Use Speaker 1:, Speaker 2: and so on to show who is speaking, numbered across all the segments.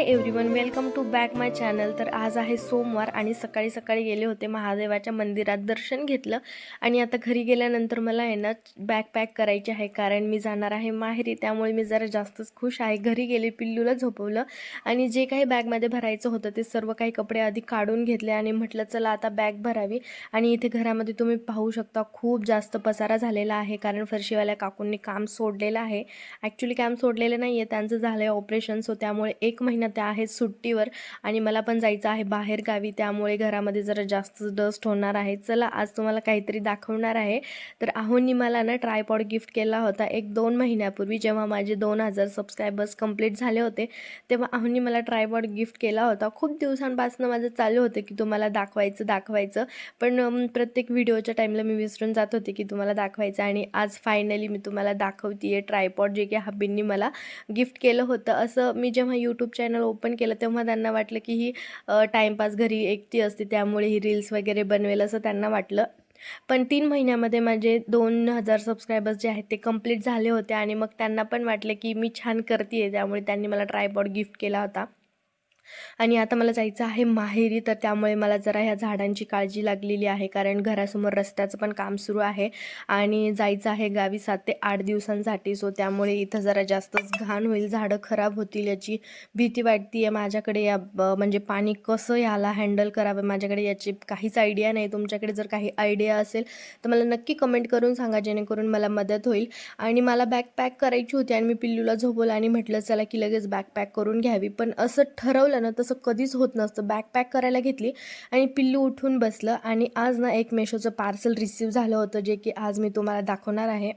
Speaker 1: Hi everyone welcome to back my channel. तर आज आहे सोमवार आणि सकाळी सकाळी गेले होते महादेवाच्या मंदिरात दर्शन घेतलं. आणि आता घरी गेल्यानंतर मला आहे ना बॅग पॅक करायची आहे कारण मी जाणार आहे माहेरी. त्यामुळे मी जरा जास्तच खुश आहे. घरी गेले पिल्लूला झोपवलं आणि जे काही बॅगमध्ये भरायचं होतं ते सर्व काही कपडे आधी काढून घेतले आणि म्हटलं चला आता बॅग भरावी. आणि इथे घरामध्ये तुम्ही पाहू शकता खूप जास्त पसारा झालेला आहे कारण फरशीवाल्या काकूंनी काम सोडलेलं आहे. ॲक्च्युली काम सोडलेलं नाही आहे त्यांचं झालं आहे ऑपरेशन सो त्यामुळे एक महिना त्या आहेत सुट्टीवर आणि मला पण जायचं आहे बाहेर गावी त्यामुळे घरामध्ये जरा जास्त डस्ट होणार आहे. चला आज तुम्हाला काहीतरी दाखवणार आहे. तर आहोंनी मला ना ट्रायपॉड गिफ्ट केला होता एक दोन महिन्यापूर्वी जेव्हा माझे दोन हजार सबस्क्रायबर्स कंप्लीट झाले होते तेव्हा आहोंनी मला ट्रायपॉड गिफ्ट केला होता. खूप दिवसांपासून माझं चालू होतं की तुम्हाला दाखवायचं दाखवायचं. पण प्रत्येक व्हिडिओच्या टाईमला मी विसरून जात होते की तुम्हाला दाखवायचं आणि आज फायनली मी तुम्हाला दाखवते आहे ट्रायपॉड जे की हबींनी मला गिफ्ट केलं होतं. असं मी जेव्हा यूट्यूब चॅनल ओपन केलं तेव्हा त्यांना वाटलं की ही टाईमपास घरी एकटी असते त्यामुळे ही रील्स वगैरे बनवेल असं त्यांना वाटलं. पण तीन महिन्यामध्ये माझे दोन हजार सबस्क्रायबर्स जे आहेत ते कंप्लीट झाले होते आणि मग त्यांना पण वाटलं की मी छान करते आहे त्यामुळे त्यांनी मला ट्रायपॉड गिफ्ट केला होता. आणि आता मला जायचं आहे माहेरी तर त्यामुळे मला जरा ह्या झाडांची काळजी लागलेली आहे कारण घरासमोर रस्त्याचं पण काम सुरू आहे आणि जायचं आहे गावी सात ते आठ दिवसांसाठी. सो त्यामुळे इथं जरा जास्तच घाण होईल झाडं खराब होतील याची भीती वाटते आहे माझ्याकडे. या ब- म्हणजे पाणी कसं ह्याला हँडल करावं माझ्याकडे याची काहीच आयडिया नाही. तुमच्याकडे जर काही आयडिया असेल तर मला नक्की कमेंट करून सांगा जेणेकरून मला मदत होईल. आणि मला बॅग पॅक करायची होती आणि मी पिल्लूला झोपवलं आणि म्हटलं चला की लगेच बॅग पॅक करून घ्यावी. पण असं ठरवलं ना तसं कधीच होत नसतं. बॅग पॅक करायला घेतली आणि पिल्लू उठून बसलं आणि आज ना एक मेशोचं पार्सल रिसीव झालं होतं जे की आज मी तुम्हाला दाखवणार आहे.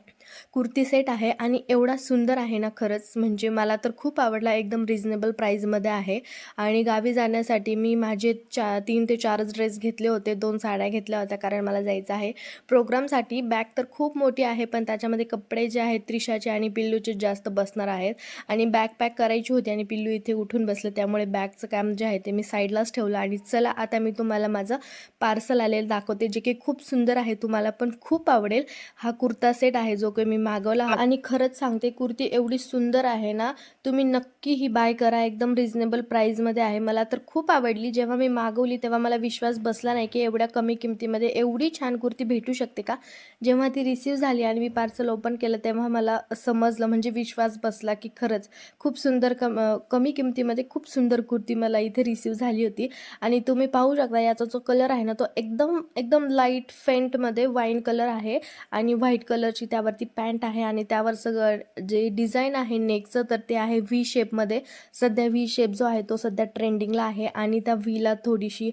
Speaker 1: कुर्ती सेट आहे आणि एवढा सुंदर आहे ना खरंच. म्हणजे मला तर खूप आवडला एकदम रिझनेबल प्राईजमध्ये आहे. आणि गावी जाण्यासाठी मी माझे चा तीन ते चारच ड्रेस घेतले होते. दोन साड्या घेतल्या होत्या कारण मला जायचं आहे. प्रोग्रामसाठी बॅग तर खूप मोठी आहे पण त्याच्यामध्ये कपडे जे आहेत त्रिशाचे आणि पिल्लूचे जास्त बसणार आहेत. आणि बॅग पॅक करायची होती आणि पिल्लू इथे उठून बसलं त्यामुळे बॅगचं काम जे आहे ते मी साईडलाच ठेवलं. आणि चला आता मी तुम्हाला माझं पार्सल आलेलं दाखवते जे की खूप सुंदर आहे तुम्हाला पण खूप आवडेल. हा कुर्ता सेट आहे जो काही मी मागवला. आणि खरंच सांगते कुर्ती एवढी सुंदर आहे ना तुम्ही नक्की ही बाय करा. एकदम रिझनेबल प्राईजमध्ये आहे. मला तर खूप आवडली. जेव्हा मी मागवली तेव्हा मला विश्वास बसला नाही की एवढ्या कमी किमतीमध्ये एवढी छान कुर्ती भेटू शकते का? जेव्हा ती रिसीव झाली आणि मी पार्सल ओपन केलं तेव्हा मला समजलं म्हणजे विश्वास बसला की खरंच खूप सुंदर कम कमी किमतीमध्ये खूप सुंदर कुर्ती मला इथे रिसीव झाली होती. आणि तुम्ही पाहू शकता याचा जो कलर आहे ना तो एकदम एकदम लाइट फेंटमध्ये वाईन कलर आहे. आणि व्हाईट कलरची त्यावरती ती पॅन्ट आहे आणि त्यावर सगळं जे डिझाईन आहे नेकचं तर ते आहे व्ही शेपमध्ये सध्या व्ही शेप जो आहे तो सध्या ट्रेंडिंगला आहे आणि त्या व्हीला थोडीशी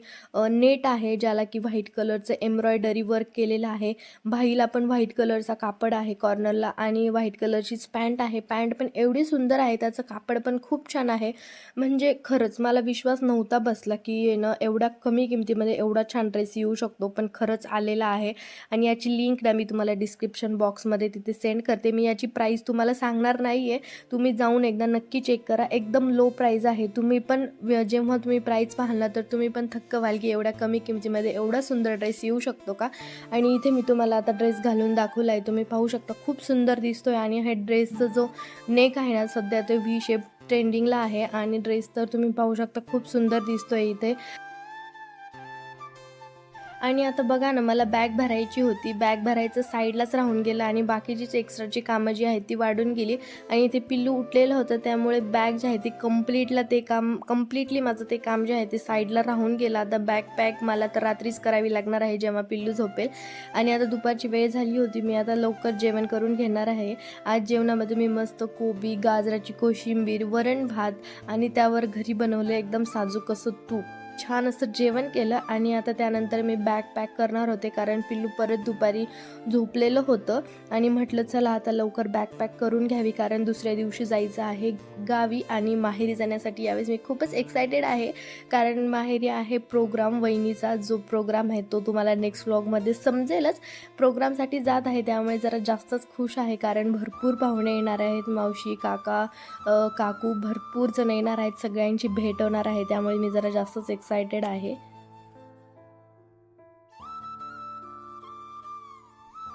Speaker 1: नेट आहे ज्याला की व्हाईट कलरचं एम्ब्रॉयडरी वर्क केलेलं आहे. भाईला पण व्हाईट कलरचा कापड आहे कॉर्नरला आणि व्हाईट कलरचीच पॅन्ट आहे. पॅन्ट पण एवढी सुंदर आहे त्याचं कापड पण खूप छान आहे. म्हणजे खरंच मला विश्वास नव्हता बसला की ना एवढ्या कमी किमतीमध्ये एवढा छान ड्रेस येऊ शकतो पण खरंच आलेला आहे. आणि याची लिंक ना मी तुम्हाला डिस्क्रिप्शन बॉक्समध्ये तिथे सेंड करते. मी याची प्राईस तुम्हाला सांगणार नाही आहे तुम्ही जाऊन एकदा नक्की चेक करा. एकदम लो प्राईज आहे. तुम्ही पण जेव्हा तुम्ही प्राईस पाहाल तर तुम्ही पण थक्क व्हाल की एवढ्या कमी किमतीमध्ये एवढा सुंदर ड्रेस येऊ शकतो का? आणि इथे मी तुम्हाला आता ड्रेस घालून दाखवला आहे तुम्ही पाहू शकता खूप सुंदर दिसतोय. आणि हे ड्रेसचा जो नेक आहे ना सध्या ते व्ही शेप ट्रेंडिंगला आहे. आणि ड्रेस तर तुम्ही पाहू शकता खूप सुंदर दिसतोय इथे. आणि आता बघा ना मला बॅग भरायची होती. बॅग भरायचं साईडलाच राहून गेलं आणि बाकीचीच एक्स्ट्राची कामं जी आहेत ती वाढून गेली. आणि ते पिल्लू उठलेलं होतं त्यामुळे बॅग जे आहे ती कम्प्लीटला ते काम कम्प्लिटली माझं ते काम जे आहे ते साईडला राहून गेलं. आता बॅग पॅक मला तर रात्रीच करावी लागणार आहे जेव्हा पिल्लू झोपेल. आणि आता दुपारची वेळ झाली होती मी आता लवकर जेवण करून घेणार आहे. आज जेवणामध्ये मी मस्त कोबी गाजराची कोशिंबीर वरण भात आणि त्यावर घरी बनवलं एकदम साजूक असं तूप. छान असं जेवण केलं आणि आता त्यानंतर मी बॅग पॅक करणार होते कारण पिल्लू परत दुपारी झोपलेलं होतं आणि म्हटलं चला आता लवकर बॅग पॅक करून घ्यावी कारण दुसऱ्या दिवशी जायचं आहे गावी आणि माहेरी जाण्यासाठी यावेळेस मी खूपच एक्सायटेड आहे कारण माहेरी आहे प्रोग्राम वहिनीचा. जो प्रोग्राम आहे तो तुम्हाला नेक्स्ट व्लॉगमध्ये समजेलच. प्रोग्रामसाठी जात आहे त्यामुळे जरा जास्तच खुश आहे कारण भरपूर पाहुणे येणार आहेत. मावशी काका काकू भरपूर जण येणार आहेत. सगळ्यांची भेट होणार आहे त्यामुळे मी जरा जास्तच एक्सायटेड आहे.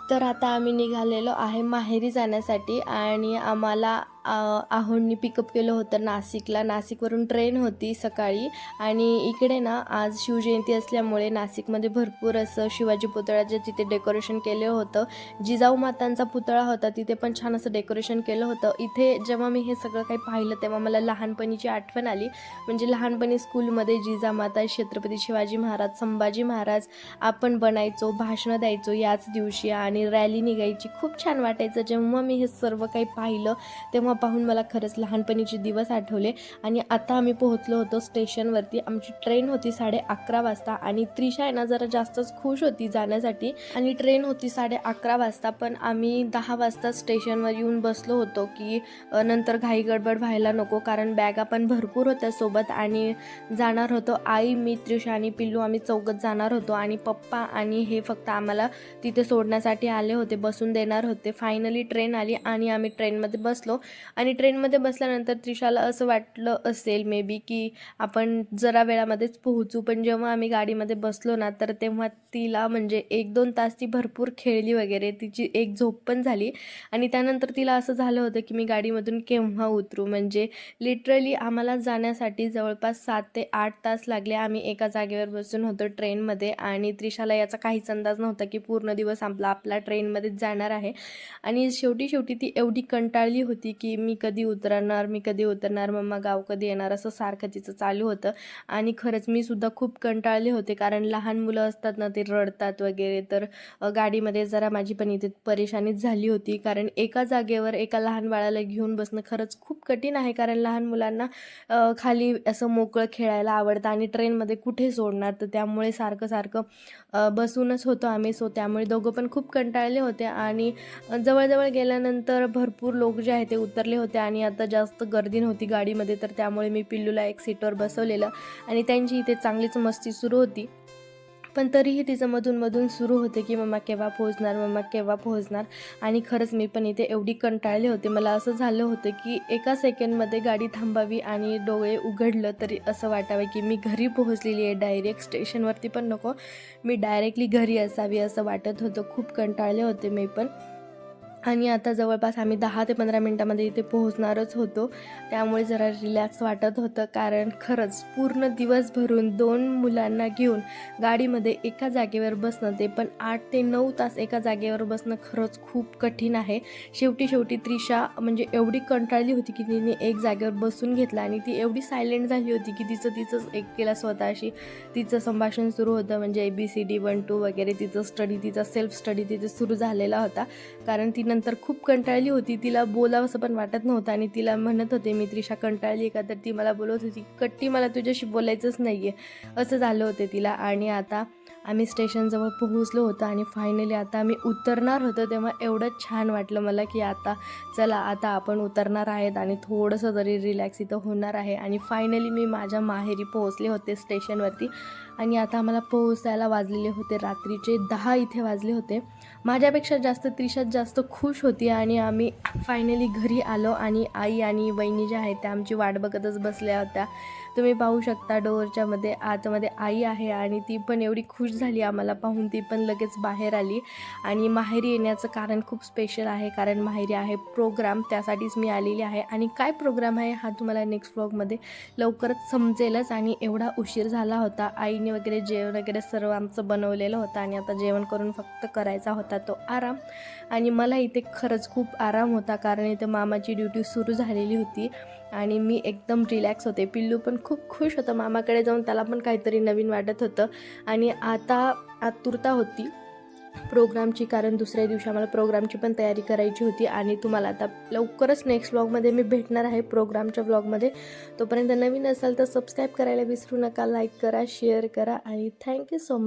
Speaker 1: तर आता आम्ही निघालेलो आहे माहेरी जाण्यासाठी आणि आम्हाला आहोंनी पिकअप केलं होतं नाशिकला. नाशिकवरून ट्रेन होती सकाळी. आणि इकडे ना आज शिवजयंती असल्यामुळे नाशिकमध्ये भरपूर असं शिवाजी पुतळ्याचे तिथे डेकोरेशन केलं होतं. जिजाऊ मातांचा पुतळा होता तिथे पण छान असं डेकोरेशन केलं होतं. इथे जेव्हा मी हे सगळं काही पाहिलं तेव्हा मला लहानपणीची आठवण आली. म्हणजे लहानपणी स्कूलमध्ये जिजामाता छत्रपती शिवाजी महाराज संभाजी महाराज आपण बनायचो भाषणं द्यायचो याच दिवशी. आणि रॅली निघायची. खूप छान वाटायचं. जेव्हा मी हे सर्व काही पाहिलं तेव्हा पाहून मला खरंच लहानपणीचे दिवस आठवले. आणि आता आम्ही पोहोचलो होतो स्टेशनवरती. आमची ट्रेन होती साडे अकरा वाजता आणि त्रिशा आहे ना जरा जास्तच खुश होती जाण्यासाठी. आणि ट्रेन होती साडे अकरा वाजता पण आम्ही दहा वाजता स्टेशनवर येऊन बसलो होतो की नंतर घाई गडबड व्हायला नको कारण बॅगा पण भरपूर होत्या सोबत. आणि जाणार होतो आई मी त्रिशा आणि पिल्लू आम्ही चौकत जाणार होतो. आणि पप्पा आणि हे फक्त आम्हाला तिथे सोडण्यासाठी आले होते बसून देणार होते. फायनली ट्रेन आली आणि आम्ही ट्रेनमध्ये बसलो. आणि ट्रेनमध्ये बसल्यानंतर त्रिशाला असं वाटलं असेल मे बी की आपण जरा वेळामध्येच पोहोचू पण जेव्हा आम्ही गाडीमध्ये बसलो ना तर तेव्हा तिला म्हणजे एक दोन तास ती भरपूर खेळली वगैरे तिची एक झोप पण झाली. आणि त्यानंतर तिला असं झालं होतं की मी गाडीमधून केव्हा उतरू? म्हणजे लिटरली आम्हाला जाण्यासाठी जवळपास सात ते आठ तास लागले. आम्ही एका जागेवर बसून होतो ट्रेनमध्ये आणि त्रिशाला याचा काहीच अंदाज नव्हता की पूर्ण दिवस आपला आपला ट्रेनमध्येच जाणार आहे. आणि शेवटी शेवटी ती एवढी कंटाळली होती की मी कधी उतरणार मी कधी उतरणार मम्मा गाव कधी येणार असं सारखं तिचं चालू होतं. आणि खरंच मी सुद्धा खूप कंटाळले होते कारण लहान मुलं असतात ना ते रडतात वगैरे. तर गाडीमध्ये जरा माझी पण इथे परेशानीच झाली होती कारण एका जागेवर एका लहान बाळाला घेऊन बसणं खरंच खूप कठीण आहे कारण लहान मुलांना खाली असं मोकळं खेळायला आवडतं आणि ट्रेनमध्ये कुठे सोडणार? तर त्यामुळे सारखं सारखं बसूनच होतो आम्ही. सो त्यामुळे दोघं पण खूप कंटाळले होते आणि जवळजवळ गेल्यानंतर भरपूर लोक जे आहे ते उत्तर उतरले होते आणि आता जास्त गर्दी नव्हती गाडीमध्ये तर त्यामुळे मी पिल्लूला एक सीटवर बसवलेलं आणि त्यांची इथे चांगलीच मस्ती सुरू होती. पण तरीही तिचं मधून मधून सुरू होते की मम्मा केव्हा पोहोचणार? मम्मा केव्हा पोहोचणार? आणि खरंच मी पण इथे एवढी कंटाळले होते. मला असं झालं होतं की एका सेकंडमध्ये गाडी थांबावी आणि डोळे उघडलं तरी असं वाटावं की मी घरी पोहोचलेली आहे डायरेक्ट स्टेशनवरती पण नको. मी डायरेक्टली घरी असावी असं वाटत होतं. खूप कंटाळले होते मी पण. आणि आता जवळपास आम्ही दहा ते पंधरा मिनटामध्ये इथे पोहोचणारच होतो. त्यामुळे जरा रिलॅक्स वाटत होतं. कारण खरंच पूर्ण दिवस भरून दोन मुलांना घेऊन गाडीमध्ये एका जागेवर बसणं ते पण आठ ते नऊ तास एका जागेवर बसणं खरंच खूप कठीण आहे. शेवटी शेवटी त्रिशा म्हणजे एवढी कंटाळली होती की तिने एक जागेवर बसून घेतला आणि ती एवढी सायलेंट झाली होती की तिचं तिचंच एक केला स्वतःशी. तिचं संभाषण सुरू होतं म्हणजे A B C D one two वगैरे तिचं स्टडी तिचा सेल्फ स्टडी तिथे सुरू झालेला होता. कारण ती नंतर खूप कंटाळली होती. तिला बोलावंसं पण वाटत नव्हतं आणि तिला म्हणत होते मी त्रिशा कंटाळली का? तर ती मला बोलत होती. कट्टी मला तुझ्याशी बोलायचंच नाही आहे असं झालं होते तिला. आणि आता आम्ही स्टेशनजवळ पोहोचलो होतो आणि फायनली आता आम्ही उतरणार होतो तेव्हा एवढं छान वाटलं मला की आता चला आता आपण उतरणार आहेत आणि थोडंसं तरी रिलॅक्स इथं होणार आहे. आणि फायनली मी माझ्या माहेरी पोहोचले होते स्टेशनवरती. आणि आता आम्हाला पोहोचायला वाजलेले होते. रात्रीचे दहा इथे वाजले होते. माझ्यापेक्षा जास्त त्रिशात जास्त खुश होती आणि आम्ही फायनली घरी आलो आणि आई आणि वहिनी ज्या आहेत त्या आमची वाट बघतच बसल्या होत्या. तुम्ही पाहू शकता डोअरच्या मध्ये आतमध्ये आई आहे आणि ती पण एवढी खुश झाली आम्हाला पाहून. ती पण लगेच बाहेर आली. आणि माहेरी येण्याचं कारण खूप स्पेशल आहे कारण माहेरी आहे प्रोग्राम त्यासाठीच मी आलेली आहे. आणि काय प्रोग्राम आहे हा तुम्हाला नेक्स्ट व्लॉगमध्ये लवकरच समजेलच. आणि एवढा उशीर झाला होता. आईने वगैरे जेवण वगैरे सर्व आमचं बनवलेलं होतं आणि आता जेवण करून फक्त करायचा होता तो आराम. आणि मला इथे खरंच खूप आराम होता कारण इथे मामाची ड्युटी सुरू झालेली होती. आणि मी एकदम रिलॅक्स होते. पिल्लू पण खूप खुश होतं. मामाकडे जाऊन त्याला पण काहीतरी नवीन वाटत होतं. आणि आता आतुरता होती. प्रोग्रामची कारण दुसऱ्या दिवशी आम्हाला प्रोग्रामची पण तयारी करायची होती आणि तुम्हाला आता लवकरच नेक्स्ट व्लॉगमध्ये मी भेटणार आहे प्रोग्रामच्या व्लॉगमध्ये तोपर्यंत नवीन असाल तर सबस्क्राईब करायला विसरू नका लाईक करा शेअर करा आणि थँक्यू सो मच